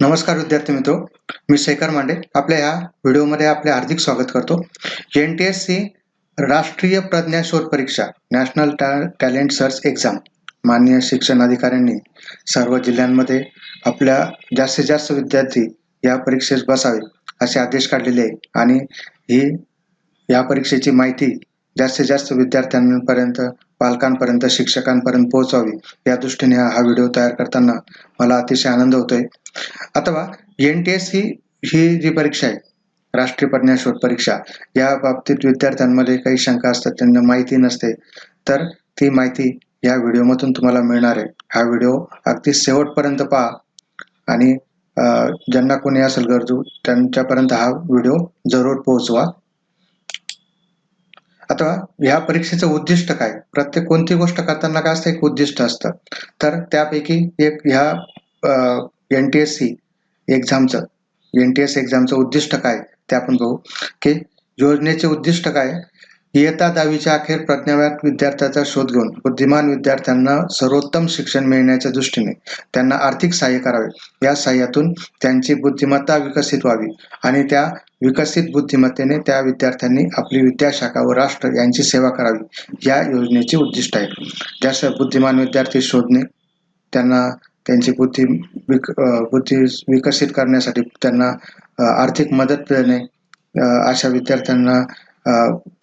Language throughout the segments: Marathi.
नमस्कार विद्यार्थी मित्र मी शेखर मांडे. आपल्या ह्या व्हिडिओमध्ये आपले हार्दिक स्वागत करतो. एन टी एस सी राष्ट्रीय प्रज्ञा शोध परीक्षा नॅशनल टॅलेंट सर्च एक्झाम माननीय शिक्षण अधिकाऱ्यांनी सर्व जिल्ह्यांमध्ये आपल्या जास्तीत जास्त विद्यार्थी या परीक्षेस बसावे असे आदेश काढलेले आहे. आणि ही या परीक्षेची माहिती जास्तीत जास्त विद्यार्थ्यांपर्यंत पालकांपर्यंत शिक्षकांपर्यंत पोहोचावी या दृष्टीने हा व्हिडिओ तयार करताना मला अतिशय आनंद होतोय. अथवा एन टी एस ही ही जी परीक्षा आहे राष्ट्रीय प्रज्ञा शोध परीक्षा या बाबतीत विद्यार्थ्यांमध्ये काही शंका असतात त्यांना माहिती नसते तर ती माहिती या व्हिडिओमधून तुम्हाला मिळणार आहे. हा व्हिडिओ अगदी शेवटपर्यंत पहा आणि ज्यांना कोणी असेल गरजू त्यांच्यापर्यंत हा व्हिडिओ जरूर पोहोचवा. अथवा ह्या परीक्षेचं उद्दिष्ट काय? प्रत्येक कोणती गोष्ट करताना काय असतं एक उद्दिष्ट असतं? तर त्यापैकी एक ह्या एन टी एस सी एक्झामचं एन टी एस एक्झामचं उद्दिष्ट काय? ते आपण बघू. की योजनेचे उद्दिष्ट काय? इयत्ता दहावीच्या अखेर प्रज्ञाव्यात विद्यार्थ्याचा शोध घेऊन बुद्धिमान विद्यार्थ्यांना सर्वोत्तम शिक्षण मिळण्याच्या दृष्टीने त्यांना आर्थिक सहाय्य करावे. या सहाय्यातून त्यांची बुद्धिमत्ता विकसित व्हावी आणि त्या विकसित बुद्धिमत्तेने त्या विद्यार्थ्यांनी आपली विद्याशाखा व राष्ट्र यांची सेवा करावी या योजनेचे उद्दिष्ट आहे. जास्त बुद्धिमान विद्यार्थी शोधणे त्यांना त्यांची बुद्धी विक बुद्धी विकसित करण्यासाठी त्यांना आर्थिक मदत देणे अशा विद्यार्थ्यांना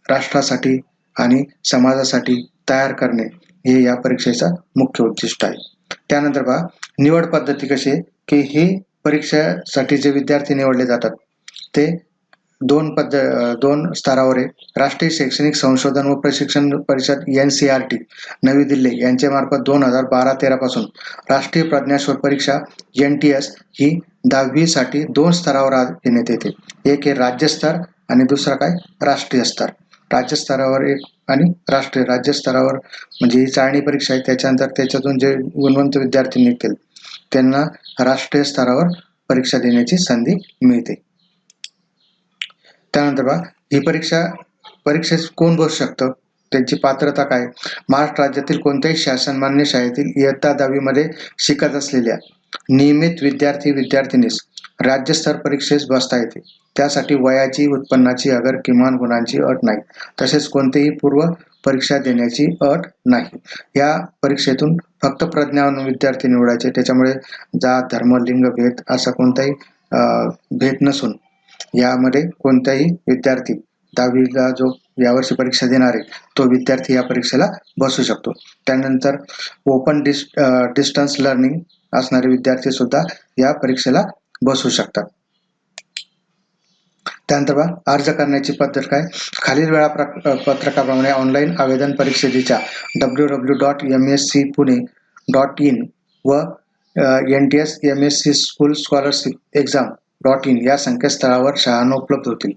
राष्ट्रासाठी आणि समाजासाठी तयार करणे हे या परीक्षेचा मुख्य उद्दिष्ट आहे. त्यानंतर पहा निवड पद्धती कशी आहे? की ही परीक्षेसाठी जे विद्यार्थी निवडले जातात ते दोन पद्ध दोन स्तरावर आहे. राष्ट्रीय शैक्षणिक संशोधन व प्रशिक्षण परिषद एन सी आर टी नवी दिल्ली यांच्या मार्फत दोन हजार बारा तेरा पासून राष्ट्रीय प्रज्ञाशोध परीक्षा एन टी एस ही दहावीसाठी दोन स्तरावर घेण्यात येते. एक आहे राज्यस्तर आणि दुसरा काय? राष्ट्रीय स्तर. राज्यस्तरावर एक आणि राष्ट्रीय राज्य स्तरावर म्हणजे ही चाळणी परीक्षा आहे. त्याच्यानंतर त्याच्यातून जे गुणवंत विद्यार्थी निघतील त्यांना राष्ट्रीय स्तरावर परीक्षा देण्याची संधी मिळते. त्यानंतर बा ही परीक्षा परीक्षेस कोण बसू शकतं? त्यांची पात्रता काय? महाराष्ट्र राज्यातील कोणत्याही शासनमान्य शाळेतील इयत्ता दहावीमध्ये शिकत असलेल्या नियमित विद्यार्थी विद्यार्थिनीस राज्यस्तर परीक्षेस बसता येते. त्यासाठी वयाची उत्पन्नाची अगर किमान गुणांची अट नाही. तसेच कोणतेही पूर्व परीक्षा देण्याची अट नाही. या परीक्षेतून फक्त प्रज्ञान विद्यार्थी निवडायचे. त्याच्यामुळे जात धर्म लिंग भेद असा कोणताही भेद नसून यामध्ये कोणताही विद्यार्थी दहावीला जो यावर्षी परीक्षा देणार आहे तो विद्यार्थी या परीक्षेला बसू शकतो. त्यानंतर ओपन डिस डिस्टन्स लर्निंग असणारे विद्यार्थी सुद्धा या परीक्षेला बसू शकतात. त्यानंतर बा अर्ज करण्याची पद्धत काय? खालील वेळा पत्रकाप्रमाणे ऑनलाईन आवेदन परीक्षेच्या W W dot M S C Pune dot in व N T S M S C school scholarship exam dot in या संकेतस्थळावर शहाणा उपलब्ध होतील.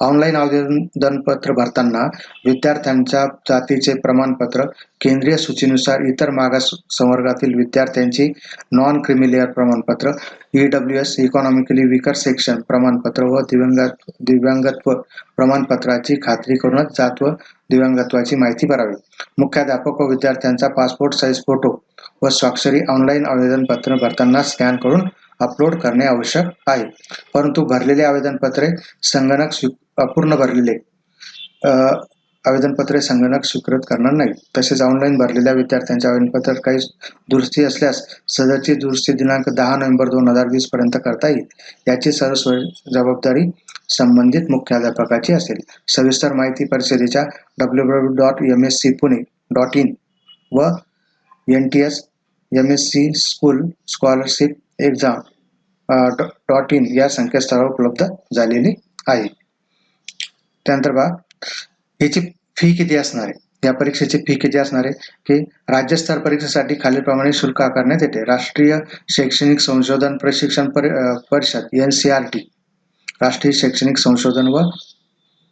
ऑनलाईन आवेदनपत्र भरताना विद्यार्थ्यांच्या जातीचे प्रमाणपत्र केंद्रीय सूचीनुसार इतर मागास संवर्गातील विद्यार्थ्यांची नॉन क्रिमिलेअर प्रमाणपत्र E W S economically weaker section प्रमाणपत्र व दिव्यांग दिव्यांगत्व प्रमाणपत्राची खात्री करूनच जात व दिव्यांगत्वाची माहिती भरावी. मुख्याध्यापक व विद्यार्थ्यांचा पासपोर्ट साईज फोटो व स्वाक्षरी ऑनलाईन आवेदनपत्र भरताना स्कॅन करून अपलोड करणे आवश्यक आहे. परंतु भरलेले आवेदनपत्रे संगणक अपूर्ण भरलेले आवेदनपत्रे संगणक स्वीकृत करणार नाही तसेच ऑनलाईन भरलेल्या विद्यार्थ्यांच्या आवेदनपत्रात काही दुरुस्ती असल्यास सदरची दुरुस्ती दिनांक दहा नोव्हेंबर दोन हजार वीस पर्यंत करता येईल. याची सर्व जबाबदारी संबंधित मुख्याध्यापकाची असेल. सविस्तर माहिती परिषदेच्या W W dot M S C Pune dot in व N T S M S C school scholarship exam dot in या संकेतस्थळावर उपलब्ध झालेली आहे. त्यानंतर बा याची फी किती असणार आहे? या परीक्षेची फी किती असणार आहे? की राज्यस्तर परीक्षेसाठी खालीलप्रमाणे शुल्क आकारण्यात येते. राष्ट्रीय शैक्षणिक संशोधन प्रशिक्षण परिषद एन सी आर टी. राष्ट्रीय शैक्षणिक संशोधन व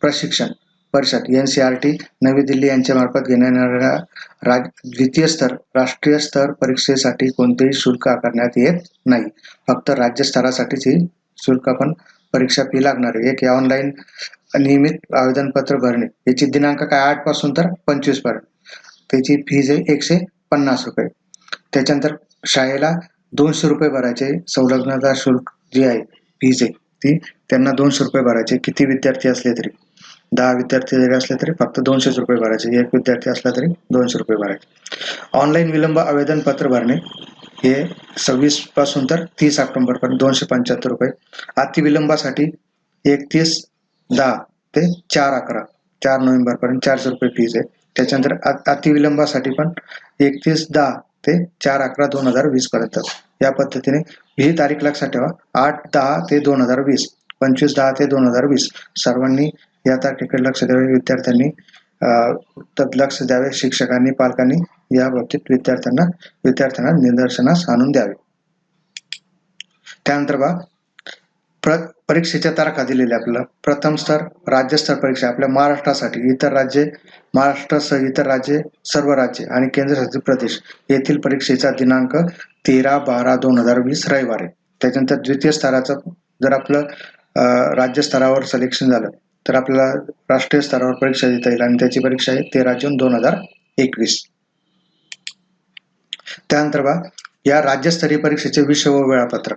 प्रशिक्षण. परिषद एन सी आर टी नवी दिल्ली यांच्या मार्फत घेण्यात येणाऱ्या राज द्वितीय स्तर राष्ट्रीय स्तर परीक्षेसाठी कोणतेही शुल्क आकारण्यात येत नाही. फक्त राज्य स्तरासाठीच ही शुल्क आपण परीक्षा फी लागणार आहे. एक ऑनलाईन नियमित आवेदनपत्र भरणे. याची दिनांक काय? आठपासून तर पंचवीसपर्यंत. त्याची फीज आहे एकशे पन्नास रुपये. त्याच्यानंतर शाळेला दोनशे रुपये भरायचे संलग्नता शुल्क जी आहे फीज आहे ती त्यांना दोनशे रुपये भरायचे. किती विद्यार्थी असले तरी. दहा विद्यार्थी जरी असले तरी फक्त दोनशेच रुपये भरायचे. एक विद्यार्थी असला तरी दोनशे रुपये भरायचे. ऑनलाईन विलंब आवेदन पत्र भरणे हे सव्वीसपासून तर तीस ऑक्टोबर पर्यंत दोनशे पंच्याहत्तर रुपये. अतिविलंबासाठी एकतीस दहा ते चार अकरा चार नोव्हेंबर पर्यंत चारशे रुपये फीज आहे. त्याच्यानंतर अतिविलंबासाठी पण एकतीस दहा ते चार अकरा दोन हजार वीस पर्यंत. या पद्धतीने ही तारीख लक्षात ठेवा. आठ दहा ते दोन हजार वीस पंचवीस दहा ते दोन हजार वीस. सर्वांनी या तारखेकडे लक्ष द्यावे विद्यार्थ्यांनी लक्ष द्यावे शिक्षकांनी पालकांनी या बाबतीत विद्यार्थ्यांना विद्यार्थ्यांना निदर्शनास आणून द्यावे. त्यानंतर बा प्र परीक्षेच्या तारखा दिलेल्या आपल्याला. प्रथम स्तर राज्यस्तर परीक्षा. आपल्या महाराष्ट्रासाठी इतर राज्ये महाराष्ट्रासह इतर राज्ये सर्व राज्ये आणि केंद्रशासित प्रदेश येथील परीक्षेचा दिनांक तेरा बारा दोन हजार वीस रविवार आहे. त्याच्यानंतर द्वितीय स्तराचं जर आपलं राज्यस्तरावर राज्य स्तरावर सिलेक्शन झालं तर आपल्याला राष्ट्रीय स्तरावर परीक्षा देता येईल आणि त्याची परीक्षा आहे तेरा जून दोन हजार एकवीस. त्यानंतर बा या राज्यस्तरीय परीक्षेचे विषय व वेळापत्रक.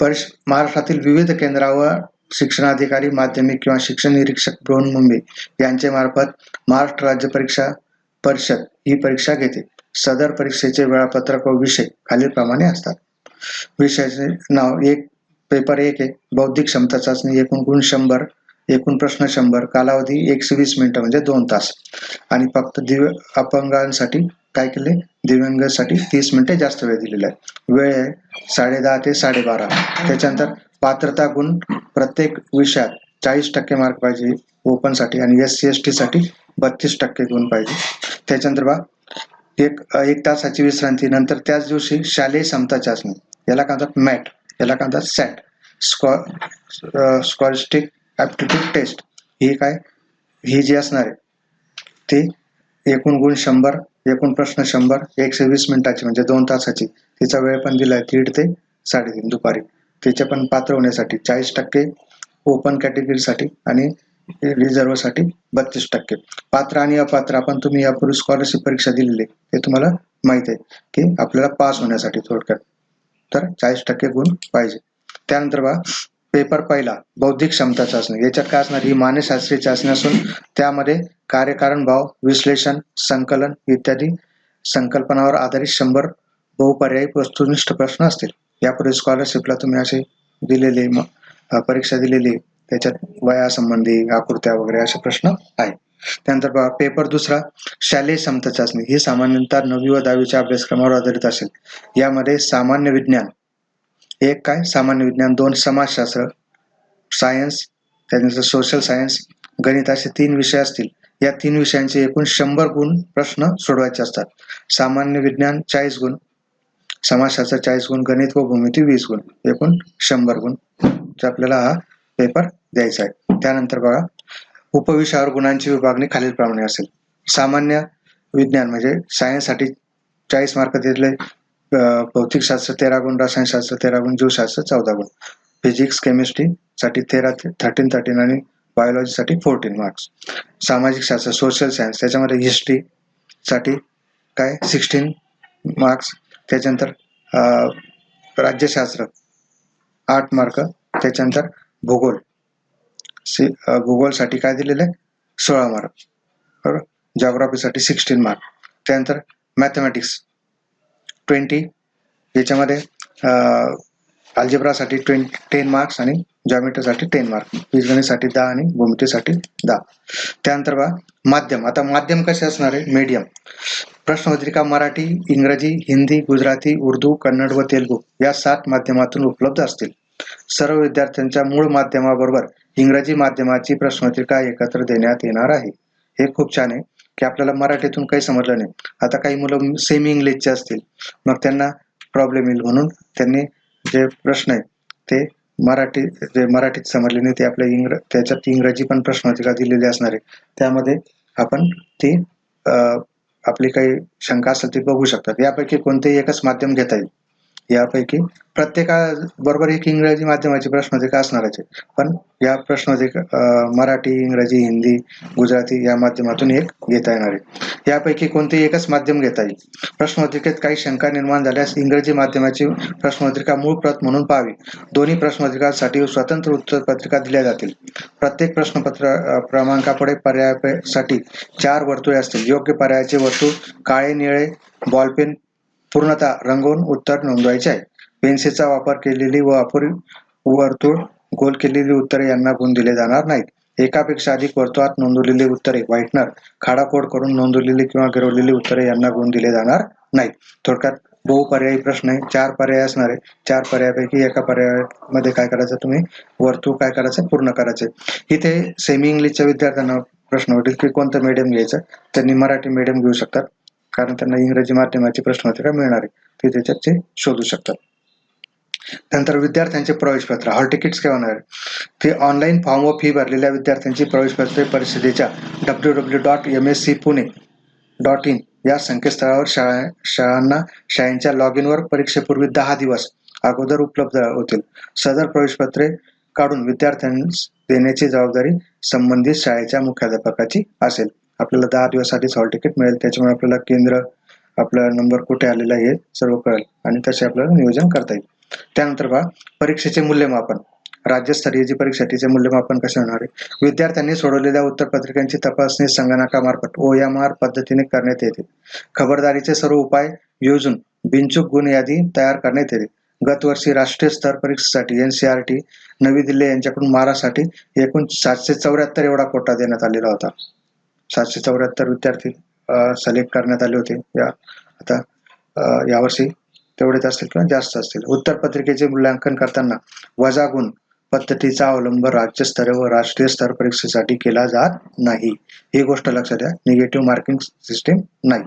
परिश महाराष्ट्रातील विविध केंद्रावर शिक्षणाधिकारी माध्यमिक किंवा शिक्षण निरीक्षक बृहन्मुंबई यांचे मार्फत महाराष्ट्र राज्य परीक्षा परिषद ही परीक्षा घेते. सदर परीक्षेचे वेळापत्रक व विषय खालीलप्रमाणे असतात. विषयाचे नाव एक पेपर एक आहे बौद्धिक क्षमता चाचणी एकूण गुण शंभर एकूण प्रश्न शंभर कालावधी एकशे वीस मिनिटं म्हणजे दोन तास. आणि फक्त दिव्य अपंगांसाठी काय केले? दिव्यांगासाठी तीस मिनिटे जास्त वेळ दिलेला आहे. वेळ आहे साडे दहा ते साडेबारा. त्याच्यानंतर पात्रता गुण प्रत्येक विषयात चाळीस टक्के मार्क पाहिजे ओपनसाठी आणि एस सी एस टीसाठी बत्तीस टक्के गुण पाहिजे. त्याच्यानंतर बा एक एक तासाची विश्रांती. नंतर त्याच दिवशी शालेय क्षमता चाचणी. याला काय म्हणतात? मॅट. याला काय म्हणतात? सॅट. स्कॉ स्कॉलिस्टिक ॲप्टिट्यूड टेस्ट ही काय? ही जी असणार आहे ती एकूण गुण शंभर एकूण प्रश्न शंभर एकशे वीस मिनिटाची म्हणजे दोन तासाची. तिचा वेळ पण दिलाय दीड ते साडेतीन दुपारी. तिचे पण पात्र होण्यासाठी चाळीस टक्के ओपन कॅटेगरीसाठी आणि रिझर्वसाठी बत्तीस टक्के. पात्र आणि अपात्र आपण तुम्ही यापूर्वी स्कॉलरशिप परीक्षा दिलेली हे ते तुम्हाला माहीत आहे की आपल्याला पास होण्यासाठी थोडक्यात. तर चाळीस टक्के गुण पाहिजे. त्यानंतर बा पेपर पहिला बौद्धिक क्षमता चाचणी. याच्यात काय असणार? ही मानसशास्त्रीय चाचणी असून त्यामध्ये कार्यकारण भाव विश्लेषण संकलन इत्यादी संकल्पनावर आधारित शंभर बहुपर्यायी वस्तुनिष्ठ प्रश्न असतील. यापूर्वी स्कॉलरशिपला तुम्ही असे दिलेले परीक्षा दिलेली त्याच्यात वयासंबंधी आकृत्या वगैरे असे प्रश्न आहेत. त्यानंतर पेपर दुसरा शालेय क्षमता चाचणी. ही सामान्यतः नववी व दहावीच्या अभ्यासक्रमावर आधारित असेल. यामध्ये सामान्य विज्ञान एक काय? सामान्य विज्ञान दोन समाजशास्त्र सायन्स त्यानंतर सोशल सायन्स गणित असे तीन विषय असतील. या तीन विषयांचे एकूण शंभर गुण प्रश्न सोडवायचे असतात. सामान्य विज्ञान चाळीस गुण. समाजशास्त्र चाळीस गुण. गणित व भूमिती वीस गुण. एकूण शंभर गुण. आपल्याला हा पेपर द्यायचा आहे. त्यानंतर बघा उपविषयावर गुणांची विभागणी खालीलप्रमाणे असेल. सामान्य विज्ञान म्हणजे सायन्ससाठी चाळीस मार्क दिले भौतिकशास्त्र तेरा गुण रसायनशास्त्र तेरा गुण जीवशास्त्र चौदा गुण. फिजिक्स केमिस्ट्री साठी तेरा थर्टीन थर्टीन आणि बायोलॉजीसाठी फोर्टीन मार्क्स सामाजिक शास्त्र सोशल सायन्स त्याच्यामध्ये हिस्ट्री साठी काय? सिक्स्टीन मार्क्स त्याच्यानंतर राज्यशास्त्र आठ मार्क त्याच्यानंतर भूगोल. सी भूगोलसाठी काय दिलेलं आहे? सोळा मार्क बरोबर? जॉग्राफीसाठी सिक्स्टीन मार्क त्यानंतर मॅथमॅटिक्स ट्वेंटी याच्यामध्ये अल्जेब्रासाठी ट्वेंटी टेन मार्क्स आणि जॉमेट्रीसाठी टेन मार्क बीजगणितसाठी दहा आणि भूमितीसाठी दहा. त्यानंतर बा माध्यम. आता माध्यम कसे असणार आहे? मीडियम प्रश्नपत्रिका मराठी इंग्रजी हिंदी गुजराती उर्दू कन्नड व तेलुगू या सात माध्यमातून उपलब्ध असतील. सर्व विद्यार्थ्यांच्या मूळ माध्यमाबरोबर इंग्रजी माध्यमाची प्रश्नपत्रिका एकत्र देण्यात येणार आहे. हे खूप छान आहे. की आपल्याला मराठीतून काही समजलं नाही. आता काही मुलं सेमी इंग्लिशचे असतील. मग त्यांना प्रॉब्लेम येईल म्हणून त्यांनी जे प्रश्न आहे ते मराठी जे मराठीत समजले नाही ते आपल्या इंग्र त्याच्यात इंग्रजी पण प्रश्नपत्रिका दिलेले असणार आहे त्यामध्ये आपण ती आपली काही शंका असेल ती बघू शकतात. यापैकी कोणतेही एकच माध्यम घेता येईल. यापैकी प्रत्येका बरोबर एक इंग्रजी माध्यमाची प्रश्नपत्रिका असणारच आहे पण या प्रश्नपत्रिका मराठी इंग्रजी हिंदी गुजराती या माध्यमातून एक घेता येणार आहे. यापैकी कोणतेही एकच माध्यम घेता येईल. प्रश्नपत्रिकेत काही शंका निर्माण झाल्यास इंग्रजी माध्यमाची प्रश्नपत्रिका मूळ प्रत म्हणून पाहावी. दोन्ही प्रश्नपत्रिकांसाठी स्वतंत्र उत्तरपत्रिका दिल्या जातील. प्रत्येक प्रश्नपत्र क्रमांकापुढे पर्यायासाठी चार वर्तुळे असतील. योग्य पर्यायाचे वर्तुळ काळे निळे बॉलपेन पूर्णतः रंगवून उत्तर नोंदवायचे आहे पेन्सिलचा वापर केलेली व अपुरी वर्तुळ गोल केलेली उत्तरे यांना गुण दिले जाणार नाहीत. एकापेक्षा अधिक वर्तुळात नोंदवलेली उत्तरे व्हाईटनर खाडाखोड करून नोंदवलेली किंवा गिरवलेली उत्तरे यांना गुण दिले जाणार नाहीत. थोडक्यात बहुपर्यायी प्रश्न आहे. चार पर्याय असणार आहे. चार पर्यायापैकी एका पर्यायामध्ये काय करायचं तुम्ही? वर्तुळ काय करायचं? पूर्ण करायचं. इथे सेमी इंग्लिशच्या विद्यार्थ्यांना प्रश्न वाटेल की कोणतं मीडियम घ्यायचं? त्यांनी मराठी मीडियम घेऊ शकतात. कारण त्यांना इंग्रजी माध्यमाची प्रश्नपत्रिका मिळणार. आहे ते त्याच्यात ते शोधू शकतात. नंतर विद्यार्थ्यांचे प्रवेशपत्र. हॉल तिकीट्स काय होणार? ते ऑनलाईन फॉर्म व फी भरलेल्या विद्यार्थ्यांची प्रवेशपत्रे परिषदेच्या W W dot M S C Pune dot in या संकेतस्थळावर शाळा शाळांना शाळेच्या लॉग इनवर परीक्षेपूर्वी दहा दिवस अगोदर उपलब्ध होतील. सदर प्रवेशपत्रे काढून विद्यार्थ्यांस देण्याची जबाबदारी संबंधित शाळेच्या मुख्याध्यापकाची असेल. आपल्याला दहा दिवस आधीच हॉल तिकीट मिळेल. त्याच्यामुळे आपल्याला केंद्र आपला नंबर कुठे आलेला आहे हे सर्व कळेल आणि तसे आपल्याला नियोजन करता येईल. त्यानंतर पहा परीक्षेचे मूल्यमापन. राज्यस्तरीय जी परीक्षा तिचे मूल्यमापन कसे होणार आहे? विद्यार्थ्यांनी सोडवलेल्या उत्तरपत्रिकांची तपासणी संगणकामार्फत ओ एम आर पद्धतीने करण्यात येते. खबरदारीचे सर्व उपाय योजून बिनचूक गुण यादी तयार करण्यात येते. गत वर्षी राष्ट्रीय स्तर परीक्षेसाठी एनसीआरटी नवी दिल्ली यांच्याकडून मारासाठी एकूण सातशे चौऱ्याहत्तर एवढा कोटा देण्यात आलेला होता. सातशे चौऱ्याहत्तर विद्यार्थी सिलेक्ट करण्यात आले होते. या आता यावर्षी तेवढेच असतील किंवा जास्त असतील. उत्तर पत्रिकेचे मूल्यांकन करताना वजा गुण पद्धतीचा अवलंब राज्यस्तरीय व राष्ट्रीय स्तर परीक्षेसाठी केला जात नाही. ही गोष्ट लक्षात द्या निगेटिव्ह मार्किंग सिस्टीम नाही.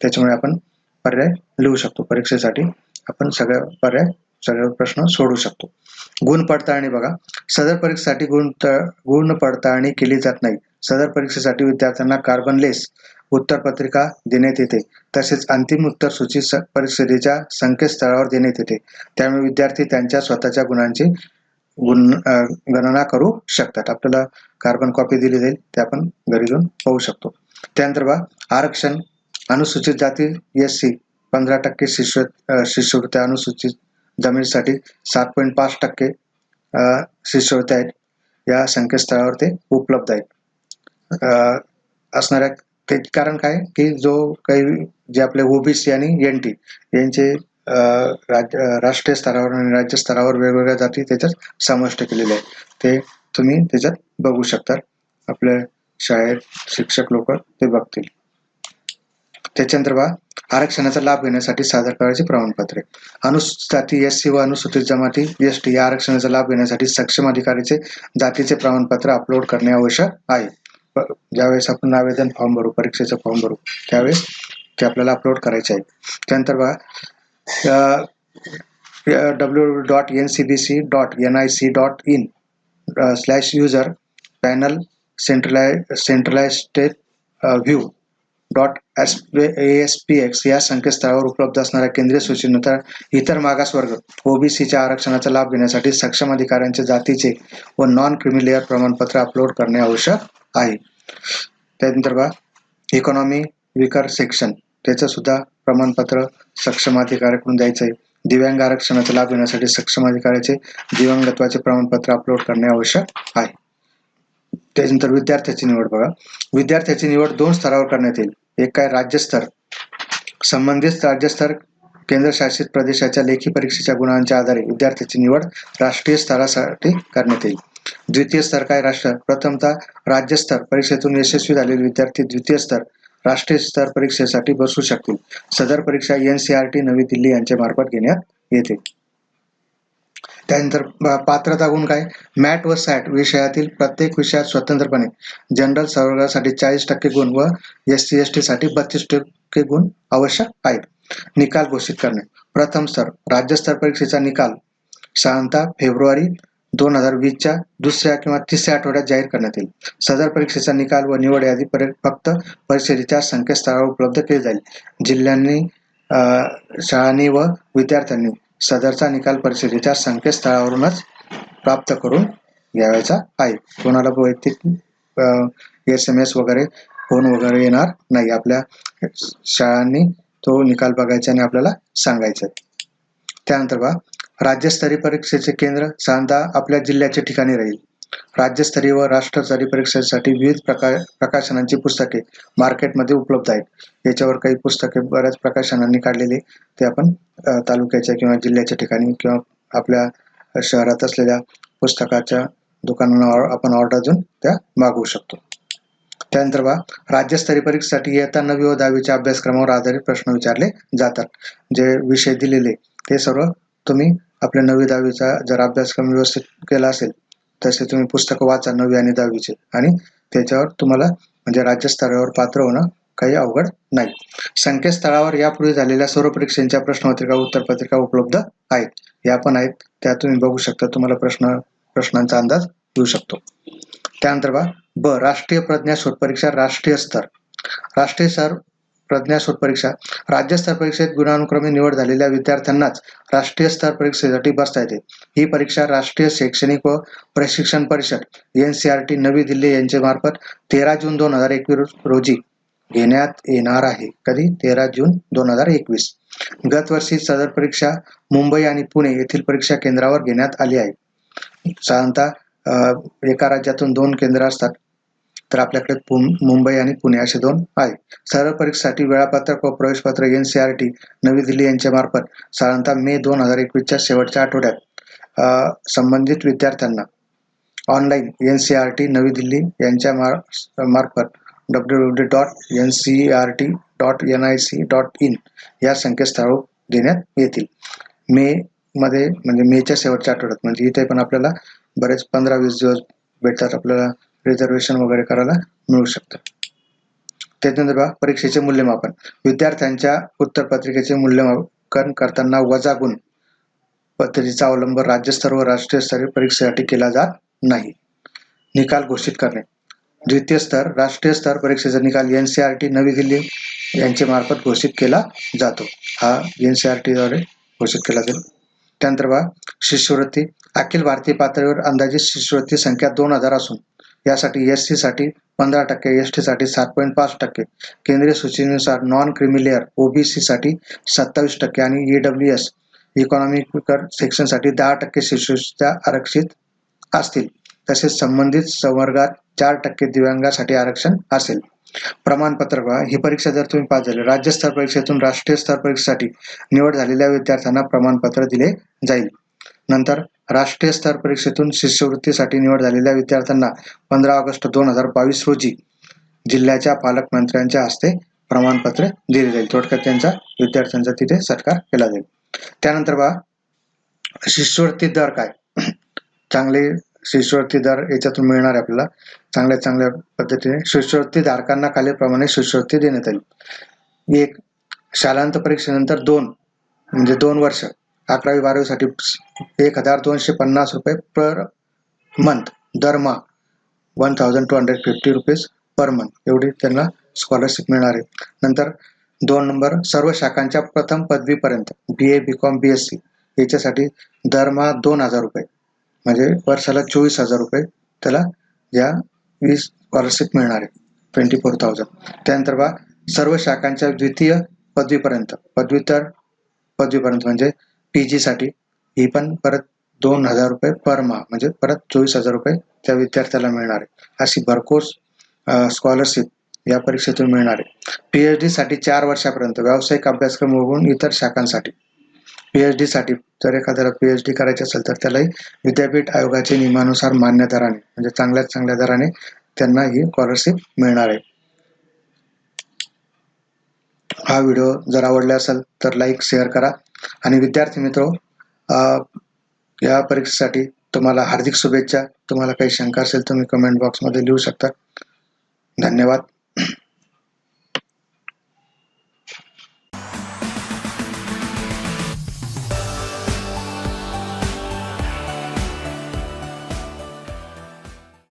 त्याच्यामुळे आपण पर्याय लिहू शकतो. परीक्षेसाठी आपण सगळ्या पर्याय सगळे प्रश्न सोडू शकतो. गुण पडताळणी बघा. सदर परीक्षेसाठी गुण गुण पडताळणी केली जात नाही. सदर परीक्षेसाठी विद्यार्थ्यांना कार्बन लेस उत्तरपत्रिका देण्यात येते. तसेच अंतिम उत्तर सूची परिषदेच्या संकेतस्थळावर देण्यात येते. त्यामुळे विद्यार्थी त्यांच्या स्वतःच्या गुणांची गुण गणना करू शकतात. आपल्याला कार्बन कॉपी दिली जाईल ते आपण घरी जाऊन पाहू शकतो. त्यानंतर बा आरक्षण अनुसूचित जाती एस सी पंधरा टक्के शिष्य शिष्यवृत्त्या अनुसूचित जमिनीसाठी सात पॉईंट पाच टक्के शिष्यवृत्त्या आहेत. या संकेतस्थळावर ते उपलब्ध आहेत. असणाऱ्या ते कारण काय? की जो काही जे आपले ओबीसी आणि एन टी यांचे राज्य राष्ट्रीय स्तरावर आणि राज्य स्तरावर वेगवेगळ्या जाती त्याच्यात समाविष्ट केलेले आहेत. ते तुम्ही त्याच्यात बघू शकता. आपल्या शाळेत शिक्षक लोक ते बघतील. त्याच्यानंतर बा आरक्षणाचा लाभ घेण्यासाठी सादर करायचे प्रमाणपत्रे अनुसूचित जाती एस सी व अनुसूचित जमाती एस टी या आरक्षणाचा लाभ घेण्यासाठी सक्षम अधिकारीचे जातीचे प्रमाणपत्र अपलोड करणे आवश्यक आहे. ज्यावेळेस आपण आवेदन फॉर्म भरू परीक्षेचा फॉर्म भरू त्यावेळेस ते आपल्याला अपलोड करायचे आहे त्यानंतर बघा W dot N C B C dot N I C dot in slash user panel centralize centralize state view dot S S P X या संकेतस्थळावर उपलब्ध असणाऱ्या केंद्रीय सूचीनुसार इतर मागासवर्ग ओबीसीच्या आरक्षणाचा लाभ घेण्यासाठी सक्षम अधिकाऱ्यांच्या जातीचे व नॉन क्रिमिलेअर प्रमाणपत्र अपलोड करणे आवश्यक आहे. त्यानंतर बा इकॉनॉमी विकर सेक्शन त्याचं सुद्धा प्रमाणपत्र सक्षम अधिकाऱ्याकडून द्यायचं आहे दिव्यांग आरक्षणाचा लाभ घेण्यासाठी सक्षम अधिकाऱ्याचे दिव्यांगत्वाचे प्रमाणपत्र अपलोड करणे आवश्यक आहे. त्यानंतर विद्यार्थ्याची निवड बघा. विद्यार्थ्याची निवड दोन स्तरावर करण्यात येईल. एक काय राज्यस्तर संबंधित राज्यस्तर केंद्रशासित प्रदेशाच्या लेखी परीक्षेच्या गुणांच्या आधारे विद्यार्थ्याची निवड राष्ट्रीय स्तरासाठी करण्यात येईल. द्वितीय स्तर काय राष्ट्र प्रथमतः राज्यस्तर परीक्षेतून यशस्वी झालेले विद्यार्थी द्वितीय स्तर राष्ट्रीय स्तर परीक्षेसाठी बसू शकतील. सदर परीक्षा एनसीआरटी नवी दिल्ली यांच्या मार्फत घेण्यात येते. त्यानंतर पात्रता गुण काय? मॅट व सॅट विषयातील प्रत्येक विषयात स्वतंत्रपणे. जनरल संवर्गासाठी चाळीस टक्के गुण व एस सी एस टी साठी बत्तीस टक्के गुण आवश्यक आहेत. निकाल घोषित करणे. प्रथम स्तर राज्यस्तर परीक्षेचा निकाल. साधारणतः फेब्रुवारी दोन हजार वीसच्या दुसऱ्या किंवा तिसऱ्या आठवड्यात जाहीर करण्यात येईल. सदर परीक्षेचा निकाल व निवड यादी फक्त परिषदेच्या संकेतस्थळावर उपलब्ध केली जाईल. जिल्ह्यांनी शाळांनी व विद्यार्थ्यांनी सदरचा निकाल परिषदेच्या संकेतस्थळावरूनच प्राप्त करून घ्यावायचा आहे. कोणाला वैयक्तिक एस एम एस वगैरे फोन वगैरे येणार नाही. आपल्या शाळांनी तो निकाल बघायचा आणि आपल्याला सांगायचा त्यानंतर बा राज्यस्तरीय परीक्षेचे केंद्र साधारणतः आपल्या जिल्ह्याच्या ठिकाणी राहील. राज्यस्तरीय व राष्ट्रस्तरीय परीक्षेसाठी विविध प्रकार प्रकाशनांची पुस्तके मार्केटमध्ये उपलब्ध आहेत. याच्यावर काही पुस्तके बऱ्याच प्रकाशनांनी काढलेली ते आपण तालुक्याच्या किंवा जिल्ह्याच्या ठिकाणी किंवा आपल्या शहरात असलेल्या पुस्तकाच्या दुकानांवर आपण ऑर्डर देऊन त्या मागवू शकतो. त्यानंतर बा राज्यस्तरीय परीक्षेसाठी इयत्ता नवी व दहावीच्या अभ्यासक्रमावर आधारित प्रश्न विचारले जातात. जे विषय दिलेले ते सर्व तुम्ही आपल्या नवी दहावीचा जर अभ्यासक्रम व्यवस्थित केला असेल तसे तुम्ही पुस्तकं वाचा नववी आणि दहावीचे. आणि त्याच्यावर तुम्हाला म्हणजे राज्यस्तरावर पात्र होणं काही अवघड नाही. संकेतस्थळावर यापूर्वी झालेल्या सर्व परीक्षांच्या प्रश्नपत्रिका उत्तरपत्रिका उपलब्ध आहेत. या पण आहेत. त्या तुम्ही बघू शकता. तुम्हाला प्रश्न प्रश्नांचा अंदाज येऊ शकतो. त्यानंतर बा ब राष्ट्रीय प्रज्ञा शोध परीक्षा राष्ट्रीय स्तर. राष्ट्रीय स्तर प्रज्ञाशोध परीक्षा. राज्य स्तर परीक्षेत गुणानुक्रमे निवड झालेल्या विद्यार्थ्यांनाच राष्ट्रीय स्तर परीक्षेसाठी बसता येते. ही परीक्षा राष्ट्रीय शैक्षणिक व प्रशिक्षण परिषद एन सी आर टी नवी दिल्ली यांच्या मार्फत तेरा जून दोन हजार एकवीस रोजी घेण्यात येणार आहे. कधी? तेरा जून दोन हजार एकवीस. गत वर्षी सदर परीक्षा मुंबई आणि पुणे येथील परीक्षा केंद्रावर घेण्यात आली आहे. साधारणतः एका राज्यातून दोन केंद्र असतात. तर आपल्याकडे पुं- मुंबई आणि पुणे असे दोन आहे सर्व परीक्षेसाठी वेळापत्रक व प्रवेशपत्र N C R T Navi Delhi यांच्या मार्फत साधारणतः मे दोन हजार एकवीसच्या शेवटच्या आठवड्यात संबंधित विद्यार्थ्यांना. Online N C R T Navi Delhi यांच्या मार मार्फत W W dot N C R T dot N I C dot in या संकेतस्थळावर देण्यात येतील. मे मध्ये म्हणजे मेच्या शेवटच्या आठवड्यात म्हणजे इथे पण आपल्याला बरेच पंधरा वीस दिवस भेटतात आपल्याला रिझर्वेशन वगैरे करायला मिळू शकतं. त्याच्यानंतर बघा परीक्षेचे मूल्यमापन. विद्यार्थ्यांच्या उत्तरपत्रिकेचे मूल्यमापन करताना वजा गुण पद्धतीचा अवलंब राज्यस्तर व राष्ट्रीय स्तरीय परीक्षेसाठी केला जात नाही. निकाल घोषित करणे. द्वितीय स्तर राष्ट्रीय स्तर परीक्षेचा निकाल एन सी आर टी नवी दिल्ली यांच्या मार्फत घोषित केला जातो. हा एन सी आर टीद्वारे घोषित केला जाईल. त्यानंतर बघा शिष्यवृत्ती. अखिल भारतीय पातळीवर अंदाजित शिष्यवृत्ती संख्या दोन हजार असून यासाठी एस सी साठी पंधरा टक्के एस टी साठी सात पॉईंट पाच टक्के. केंद्रीय सूचनेनुसार नॉन क्रिमिलेअर ओबीसी साठी सत्तावीस टक्के आणि ईडब्ल्यू एस इकॉनॉमिक सेक्शनसाठी दहा टक्के शिष्यवृत्त्या आरक्षित असतील. तसेच संबंधित संवर्गात चार टक्के दिव्यांगासाठी आरक्षण असेल. प्रमाणपत्र ही परीक्षा जर तुम्ही पास झाले राज्यस्तर परीक्षेतून राष्ट्रीय स्तर परीक्षेसाठी निवड झालेल्या विद्यार्थ्यांना प्रमाणपत्र दिले जाईल. नंतर राष्ट्रीय स्तर परीक्षेतून शिष्यवृत्तीसाठी निवड झालेल्या विद्यार्थ्यांना पंधरा ऑगस्ट दोन हजार बावीस रोजी जिल्ह्याच्या पालकमंत्र्यांच्या हस्ते प्रमाणपत्र दिले जाईल. थोडक्यात त्यांचा विद्यार्थ्यांचा तिथे सत्कार केला जाईल. त्यानंतर बा शिष्यवृत्ती दर काय? चांगले शिष्यवृत्ती दर याच्यातून मिळणार आहे आपल्याला. चांगल्या चांगल्या पद्धतीने शिष्यवृत्ती धारकांना खालीलप्रमाणे शिष्यवृत्ती देण्यात येईल. एक शालांत परीक्षेनंतर दोन म्हणजे दोन वर्ष अकरावी बारावीसाठी एक हजार दोनशे पन्नास रुपये पर मंथ दरमहा one thousand two hundred fifty rupees per month एवढी त्यांना स्कॉलरशिप मिळणार आहे. नंतर दोन नंबर सर्व शाखांच्या प्रथम पदवीपर्यंत B A B com B S C याच्यासाठी दरमहा दोन हजार रुपये. म्हणजे वर्षाला चोवीस हजार रुपये त्याला या वीस स्कॉलरशिप मिळणार आहे. ट्वेंटी फोर थाउजंड त्यानंतर बा सर्व शाखांच्या द्वितीय पदवीपर्यंत पदव्युत्तर पदवीपर्यंत म्हणजे पी जीसाठी ही पण परत दोन हजार रुपये पर माह म्हणजे परत चोवीस हजार रुपये त्या विद्यार्थ्याला मिळणार आहे. अशी भरघोस स्कॉलरशिप या परीक्षेतून मिळणार आहे. पी एच साठी चार वर्षापर्यंत व्यावसायिक अभ्यासक्रम वगळून इतर शाखांसाठी. पीएच साठी जर एखाद्याला पीएच डी करायची असेल तर त्यालाही विद्यापीठ आयोगाच्या नियमानुसार मान्य दराने म्हणजे चांगल्यात चांगल्या दराने त्यांना ही स्कॉलरशिप मिळणार आहे. हा व्हिडिओ जर आवडला असेल तर लाईक शेअर करा. आणि विद्यार्थी मित्र या परीक्षेसाठी तुम्हाला हार्दिक शुभेच्छा. तुम्हाला काही शंका असेल तुम्ही कमेंट बॉक्समध्ये लिहू शकता. धन्यवाद.